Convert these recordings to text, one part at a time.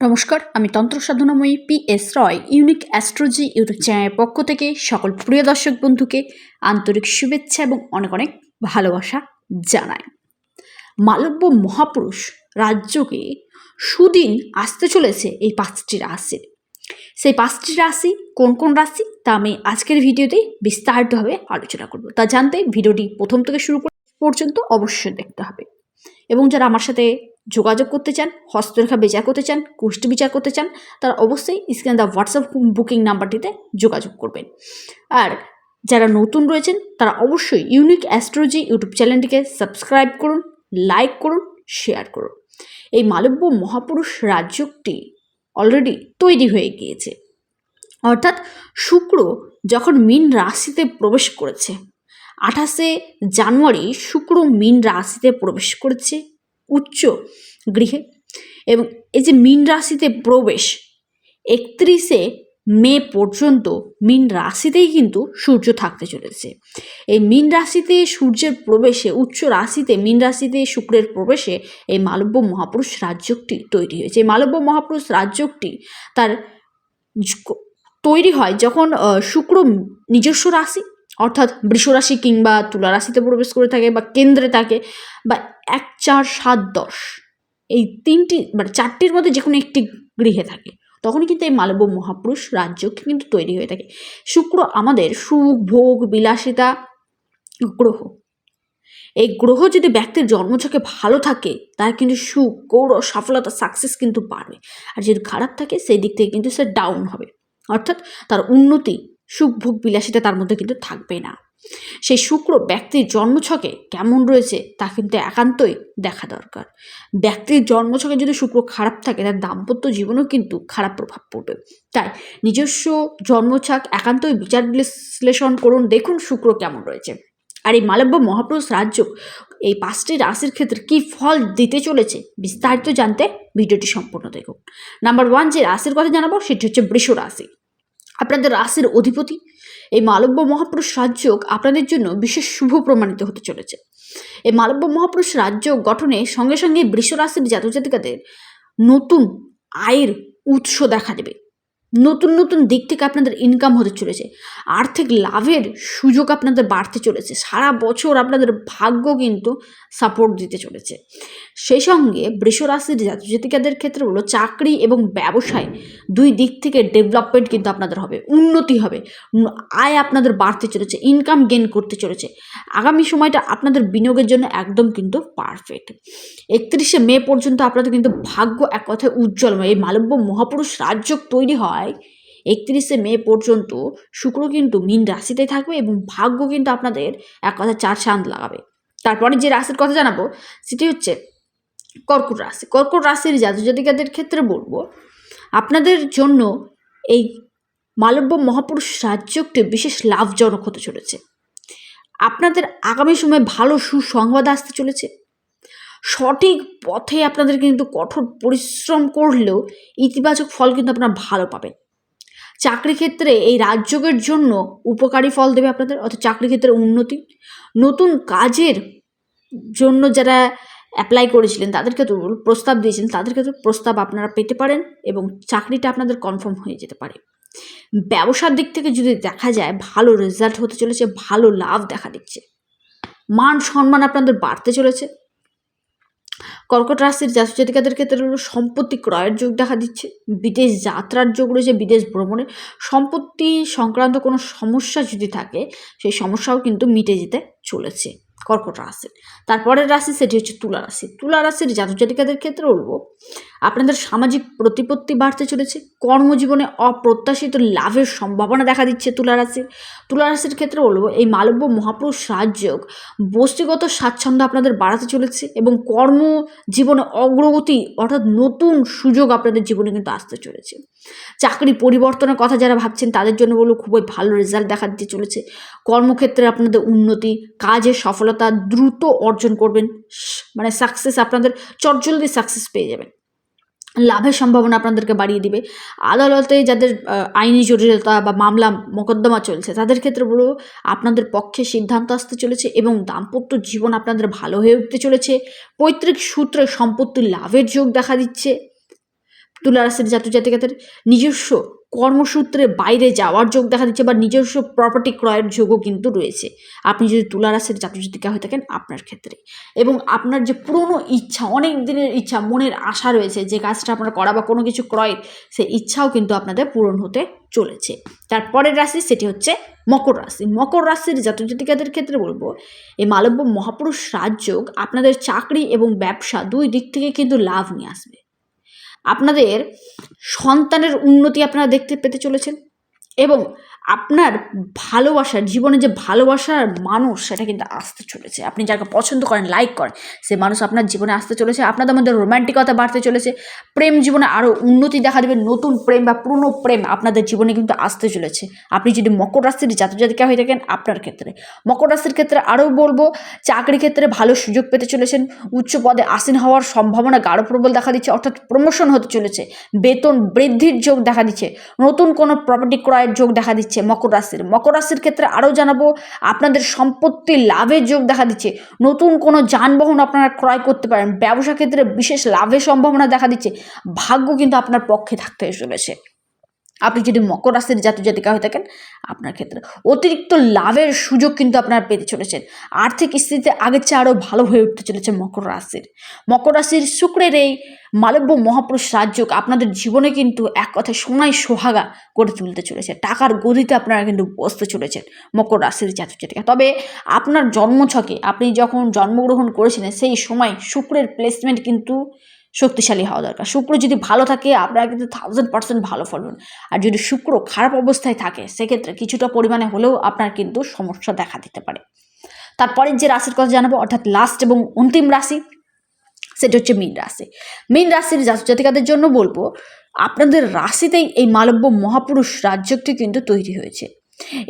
নমস্কার, আমি তন্ত্র সাধনাময়ী P S Roy, unique astrology YouTube চ্যানেলের পক্ষ থেকে সকল প্রিয় দর্শক বন্ধুকে আন্তরিক শুভেচ্ছা এবং অনেক অনেক ভালোবাসা জানাই। মালব্য মহাপুরুষ রাজ্যকে সুদিন আসতে চলেছে এই পাঁচটি রাশির সেই পাঁচটি রাশি কোন কোন রাশি? তা আমি আজকের ভিডিওতে বিস্তারিতভাবে আলোচনা করব। তা জানতে ভিডিওটি প্রথম থেকে শুরু পর্যন্ত অবশ্যই দেখতে হবে। এবং যারা আমার সাথে যোগাযোগ করতে চান, হস্তরেখা বিচার করতে চান কুষ্টি বিচার করতে চান, তারা অবশ্যই স্ক্রিনে দ্য হোয়াটসঅ্যাপ বুকিং নাম্বারটিতে যোগাযোগ করবেন। আর যারা নতুন রয়েছেন, তারা অবশ্যই ইউনিক অ্যাস্ট্রোলজি ইউটিউব চ্যানেলটিকে সাবস্ক্রাইব করুন লাইক করুন শেয়ার করুন। এই মালব্য মহাপুরুষ রাজ্যটি অলরেডি তৈরি হয়ে গিয়েছে। অর্থাৎ শুক্র যখন মীন রাশিতে প্রবেশ করেছে আঠাশে জানুয়ারি শুক্র মীন রাশিতে প্রবেশ করেছে, উচ্চ গৃহে। এবং এই যে মীন রাশিতে প্রবেশ, একত্রিশে মে পর্যন্ত মীন রাশিতেই কিন্তু সূর্য থাকতে চলেছে। এই মীন রাশিতে সূর্যের প্রবেশে, উচ্চ রাশিতে মীন রাশিতে শুক্রের প্রবেশে এই মালব্য মহাপুরুষ রাজ্যটি তৈরি হয়েছে। এই মালব্য মহাপুরুষ রাজ্যটি তার তৈরি হয় যখন শুক্র নিজস্ব রাশি অর্থাৎ বৃষরাশি কিংবা তুলা রাশিতে প্রবেশ করে থাকে বা কেন্দ্রে থাকে বা এক, চার, সাত, দশ, এই তিনটি মানে চারটির মধ্যে যে কোনো একটি গৃহে থাকে, তখনই কিন্তু এই মালব্য মহাপুরুষ রাজ্য কিন্তু তৈরি হয়ে থাকে। শুক্র আমাদের সুখ, ভোগ, বিলাসিতা, গ্রহ, এই গ্রহ যদি ব্যক্তির জন্মছকে ভালো থাকে, তার কিন্তু সুখ, গৌরব, সফলতা সাকসেস কিন্তু বাড়বে। আর যদি খারাপ থাকে, সেই দিক থেকে কিন্তু সে ডাউন হবে। অর্থাৎ তার উন্নতি সুখ ভোগ বিলাসিতা তার মধ্যে কিন্তু থাকবে না। সেই শুক্র ব্যক্তির জন্মছকে কেমন রয়েছে তা কিন্তু একান্তই দেখা দরকার। ব্যক্তির জন্মছকে যদি শুক্র খারাপ থাকে, তার দাম্পত্য জীবনেও কিন্তু খারাপ প্রভাব পড়বে। তাই নিজস্ব জন্মছক একান্তই বিচার বিশ্লেষণ করুন, দেখুন শুক্র কেমন রয়েছে। আর এই মালব্য মহাপুরুষ রাজ্য এই পাঁচটি রাশির ক্ষেত্রে কী ফল দিতে চলেছে বিস্তারিত জানতে ভিডিওটি সম্পূর্ণ দেখুন। নাম্বার ওয়ান যে রাশির কথা জানাব, সেটি হচ্ছে বৃষ রাশি। আপনাদের রাশির অধিপতি। এই মালব্য মহাপুরুষ রাজযোগ আপনাদের জন্য বিশেষ শুভ প্রমাণিত হতে চলেছে। এই মালব্য মহাপুরুষ রাজ্য গঠনে সঙ্গে সঙ্গে বৃষ রাশির জাতক জাতিকাদের নতুন আয়ের উৎস দেখা দেবে। নতুন নতুন দিক থেকে আপনাদের ইনকাম হতে চলেছে। আর্থিক লাভের সুযোগ আপনাদের বাড়তে চলেছে। সারা বছর আপনাদের ভাগ্য কিন্তু সাপোর্ট দিতে চলেছে। সেই সঙ্গে বৃষ রাশির জাতিকাদের ক্ষেত্রে হলো চাকরি এবং ব্যবসায় দুই দিক থেকে ডেভেলপমেন্ট কিন্তু আপনাদের হবে, উন্নতি হবে। আয় আপনাদের বাড়তে চলেছে ইনকাম গেন করতে চলেছে। আগামী সময়টা আপনাদের বিনিয়োগের জন্য একদম কিন্তু পারফেক্ট একত্রিশে মে পর্যন্ত আপনাদের কিন্তু ভাগ্য এক কথায় উজ্জ্বলময়। এই মালব্য মহাপুরুষ রাজ্য তৈরি হয় একত্রিশে মে পর্যন্ত শুক্র কিন্তু মীন রাশিতে থাকবে এবং ভাগ্য কিন্তু আপনাদের এক কথা চার চাঁদ লাগাবে। তারপরে যে রাশির কথা জানাব, সেটি হচ্ছে কর্কট রাশি। কর্কট রাশির জাতক জাতিকাদের ক্ষেত্রে বলব, আপনাদের জন্য এই মালব্য মহাপুরুষ রাজ্যটি বিশেষ লাভজনক হতে চলেছে। আপনাদের আগামী সময়ে ভালো সুসংবাদ আসতে চলেছে। সঠিক পথে আপনাদের কিন্তু কঠোর পরিশ্রম করলেও ইতিবাচক ফল কিন্তু আপনারা ভালো পাবেন। চাকরি ক্ষেত্রে এই রাজযোগের জন্য উপকারী ফল দেবে আপনাদের, অর্থাৎ চাকরি ক্ষেত্রে উন্নতি। নতুন কাজের জন্য যারা অ্যাপ্লাই করেছিলেন, তাদেরকে তো প্রস্তাব দিয়েছিলেন তাদেরকে তো প্রস্তাব আপনারা পেতে পারেন এবং চাকরিটা আপনাদের কনফার্ম হয়ে যেতে পারে। ব্যবসার দিক থেকে যদি দেখা যায়, ভালো রেজাল্ট হতে চলেছে, ভালো লাভ দেখা দিচ্ছে। মান সম্মান আপনাদের বাড়তে চলেছে। কর্কট রাশির জাতক জাতিকাদের ক্ষেত্রে হলো সম্পত্তি ক্রয়ের যোগ দেখা দিচ্ছে, বিদেশ যাত্রার যোগ রয়েছে বিদেশ ভ্রমণে, সম্পত্তি সংক্রান্ত কোনো সমস্যা যদি থাকে, সেই সমস্যাও কিন্তু মিটে যেতে চলেছে। কর্কট রাশির। তারপরের রাশি সেটি হচ্ছে তুলা রাশি। তুলা রাশির জাতক জাতিকাদের ক্ষেত্রে বলব, আপনাদের সামাজিক প্রতিপত্তি বাড়তে চলেছে, কর্মজীবনে অপ্রত্যাশিত লাভের সম্ভাবনা দেখা দিচ্ছে তুলা রাশির। তুলা রাশির ক্ষেত্রে বলব, এই মালব্য মহাপুরুষ রাজযোগ বস্তুগত স্বাচ্ছন্দ্য আপনাদের বাড়াতে চলেছে এবং কর্ম জীবনে অগ্রগতি অর্থাৎ নতুন সুযোগ আপনাদের জীবনে কিন্তু আসতে চলেছে। চাকরি পরিবর্তনের কথা যারা ভাবছেন, তাদের জন্য বলব, খুবই ভালো রেজাল্ট দেখা দিতে চলেছে। কর্মক্ষেত্রে আপনাদের উন্নতি কাজের সফলতা দ্রুত অর্জন করবেন। মানে সাকসেস আপনাদের চটজলদি সাকসেস পেয়ে যাবেন। লাভের সম্ভাবনা আপনাদেরকে বাড়িয়ে দিবে। আদালতে যাদের আইনি জটিলতা বা মামলা, মোকদ্দমা চলছে, তাদের ক্ষেত্রে বলব আপনাদের পক্ষে সিদ্ধান্ত আসতে চলেছে এবং দাম্পত্য জীবন আপনাদের ভালো হয়ে উঠতে চলেছে। পৈতৃক সূত্রে সম্পত্তির লাভের যোগ দেখা দিচ্ছে। তুলা রাশির জাতক জাতিকাদের নিজস্ব কর্মসূত্রে বাইরে যাওয়ার যোগ দেখা দিচ্ছে বা নিজস্ব প্রপার্টি ক্রয়ের যোগও কিন্তু রয়েছে। আপনি যদি তুলা রাশির জাতক হয়ে থাকেন আপনার ক্ষেত্রে। এবং আপনার যে পুরনো ইচ্ছা, অনেক দিনের ইচ্ছা, মনের আশা রয়েছে যে কাজটা আপনার করা বা কোনো কিছু ক্রয়ের, সেই ইচ্ছাও কিন্তু আপনাদের পূরণ হতে চলেছে। তারপরের রাশি সেটি হচ্ছে মকর রাশি। মকর রাশির জাতক জাতিকাদের ক্ষেত্রে বলব, এই মালব্য মহাপুরুষ রাজযোগ আপনাদের চাকরি এবং ব্যবসা দুই দিক থেকে কিন্তু লাভ নিয়ে আসবে। আপনাদের সন্তানের উন্নতি আপনারা দেখতে পেতে চলেছেন এবং আপনার ভালোবাসার, জীবনে যে ভালোবাসার মানুষ, সেটা কিন্তু আসতে চলেছে। আপনি যাকে পছন্দ করেন লাইক করেন, সে মানুষ আপনার জীবনে আসতে চলেছে। আপনাদের মধ্যে রোম্যান্টিকতা বাড়তে চলেছে। প্রেম জীবনে আরও উন্নতি দেখা দেবে। নতুন প্রেম বা পুরনো প্রেম আপনাদের জীবনে কিন্তু আসতে চলেছে। আপনি যদি মকর রাশির জাতজাতিকা হয়ে থাকেন, আপনার ক্ষেত্রে। মকর রাশির ক্ষেত্রে আরও বলব চাকরি ক্ষেত্রে ভালো সুযোগ পেতে চলেছেন। উচ্চ পদে আসীন হওয়ার সম্ভাবনা গাঢ় প্রবল দেখা দিচ্ছে। অর্থাৎ প্রমোশন হতে চলেছে। বেতন বৃদ্ধির যোগ দেখা দিচ্ছে। নতুন কোনো প্রপার্টি ক্রয়ের যোগ দেখা দিচ্ছে। মকর রাশির। মকর রাশির ক্ষেত্রে আরও জানাব, আপনাদের সম্পত্তি লাভের যোগ দেখা দিচ্ছে। নতুন কোনো যানবাহন আপনারা ক্রয় করতে পারেন। ব্যবসা ক্ষেত্রে বিশেষ লাভের সম্ভাবনা দেখা দিচ্ছে। ভাগ্য কিন্তু আপনার পক্ষে থাকতে চলেছে আপনি যদি মকর রাশির জাতক জাতিকা হয়ে থাকেন, আপনার ক্ষেত্রে অতিরিক্ত লাভের সুযোগ কিন্তু আপনারা পেতে চলেছেন। আর্থিক স্থিতিতে আগের চেয়ে আরও ভালো হয়ে উঠতে চলেছে মকর রাশির। মকর রাশির শুক্রের এই মালব্য মহাপুরুষ রাজযোগ আপনাদের জীবনে কিন্তু এক কথায় সোনায় সোহাগা করে তুলতে চলেছে। টাকার গদিতে আপনারা কিন্তু বসতে চলেছেন মকর রাশির জাতক জাতিকা। তবে আপনার জন্মছকে আপনি যখন জন্মগ্রহণ করেছিলেন, সেই সময় শুক্রের প্লেসমেন্ট কিন্তু শক্তিশালী হওয়া দরকার। শুক্র যদি ভালো থাকে, আপনারা কিন্তু থাউজেন্ড পার্সেন্ট ভালো ফল পাবেন আর যদি শুক্র খারাপ অবস্থায় থাকে, সেক্ষেত্রে কিছুটা পরিমাণে হলেও আপনার কিন্তু সমস্যা দেখা দিতে পারে। তারপরের যে রাশির কথা জানাব, অর্থাৎ লাস্ট এবং অন্তিম রাশি, সেটা হচ্ছে মীন রাশি। মীন রাশির জাতক জাতিকাদের জন্য বলব, আপনাদের রাশিতেই এই মালব্য মহাপুরুষ রাজ্যটি কিন্তু তৈরি হয়েছে।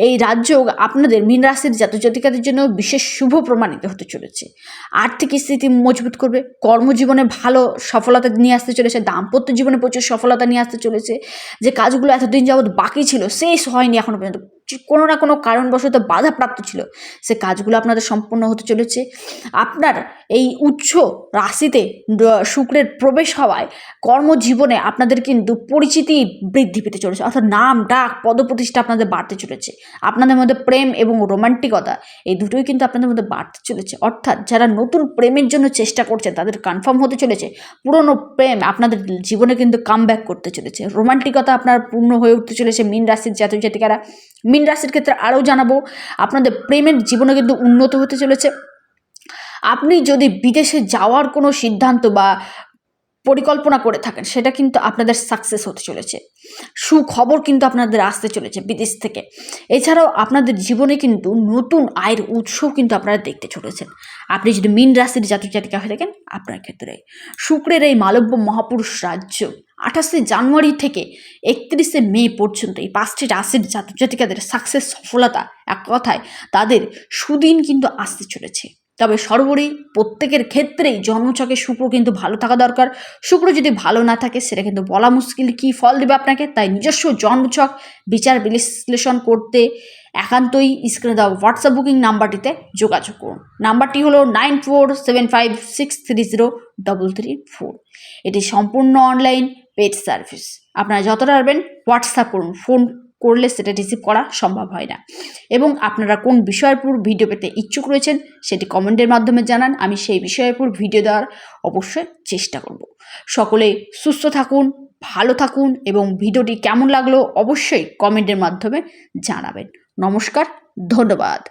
এই রাজ্য আপনাদের মীন রাশির জাতক জাতিকাদের জন্য বিশেষ শুভ প্রমাণিত হতে চলেছে। আর্থিক স্থিতি মজবুত করবে, কর্মজীবনে ভালো সফলতা নিয়ে আসতে চলেছে, দাম্পত্য জীবনে প্রচুর সফলতা নিয়ে আসতে চলেছে, যে কাজগুলো এতদিন যাবৎ বাকি ছিল, শেষ হয়নি এখনও পর্যন্ত। কোনো না কোনো কারণবশত বাধাপ্রাপ্ত ছিল, সে কাজগুলো আপনাদের সম্পূর্ণ হতে চলেছে। আপনার এই উচ্চ রাশিতে শুক্রের প্রবেশ হওয়ায় কর্মজীবনে আপনাদের কিন্তু পরিচিতি বৃদ্ধি পেতে চলেছে। অর্থাৎ নাম, ডাক, পদপ্রতিষ্ঠা আপনাদের বাড়তে চলেছে। আপনাদের মধ্যে প্রেম এবং রোমান্টিকতা এই দুটোই কিন্তু আপনাদের মধ্যে বাড়তে চলেছে। অর্থাৎ যারা নতুন প্রেমের জন্য চেষ্টা করছে, তাদের কনফার্ম হতে চলেছে। পুরনো প্রেম আপনাদের জীবনে কিন্তু কাম করতে চলেছে। রোমান্টিকতা আপনার পূর্ণ হয়ে উঠতে চলেছে মিন রাশির জাতক জাতিকারা মিন রাশির ক্ষেত্রে আরও জানাব, আপনাদের প্রেমের জীবনে কিন্তু উন্নত হতে চলেছে। আপনি যদি বিদেশে যাওয়ার কোনো সিদ্ধান্ত বা পরিকল্পনা করে থাকেন, সেটা কিন্তু আপনাদের সাকসেস হতে চলেছে। সুখবর কিন্তু আপনাদের আসতে চলেছে বিদেশ থেকে। এছাড়াও আপনাদের জীবনে কিন্তু নতুন আয়ের উৎসও কিন্তু আপনারা দেখতে চলেছেন। আপনি যদি মিন রাশির জাতক জাতিকা হয়ে থাকেন, আপনার ক্ষেত্রে শুক্রের এই মালব্য মহাপুরুষ রাজ্য আঠাশে জানুয়ারি থেকে একত্রিশে মে পর্যন্ত এই পাঁচটি রাশির জাতক জাতিকাদের সাকসেস সফলতা এক কথায় তাদের সুদিন কিন্তু আসতে চলেছে। তবে সর্বোপরি প্রত্যেকের ক্ষেত্রেই জন্মছকে শুক্র কিন্তু ভালো থাকা দরকার। শুক্র যদি ভালো না থাকে, সেটা কিন্তু বলা মুশকিল। কী ফল দেবে আপনাকে? তাই নিজস্ব জন্মছক বিচার বিশ্লেষণ করতে একান্তই স্ক্রিনে দেওয়া হোয়াটসঅ্যাপ বুকিং নাম্বারটিতে যোগাযোগ করুন। নাম্বারটি হলো nine four seven five six three zero double three four এটি সম্পূর্ণ অনলাইন পেড সার্ভিস আপনারা যতটা পারবেন হোয়াটসঅ্যাপ করুন ফোন করলে সেটা রিসিভ করা সম্ভব হয় না। এবং আপনারা কোন বিষয়ের উপর ভিডিও পেতে ইচ্ছুক রয়েছেন, সেটি কমেন্টের মাধ্যমে জানান। আমি সেই বিষয়ের উপর ভিডিও দেওয়ার অবশ্যই চেষ্টা করব। সকলে সুস্থ থাকুন, ভালো থাকুন এবং ভিডিওটি কেমন লাগল অবশ্যই কমেন্টের মাধ্যমে জানাবেন। নমস্কার, ধন্যবাদ।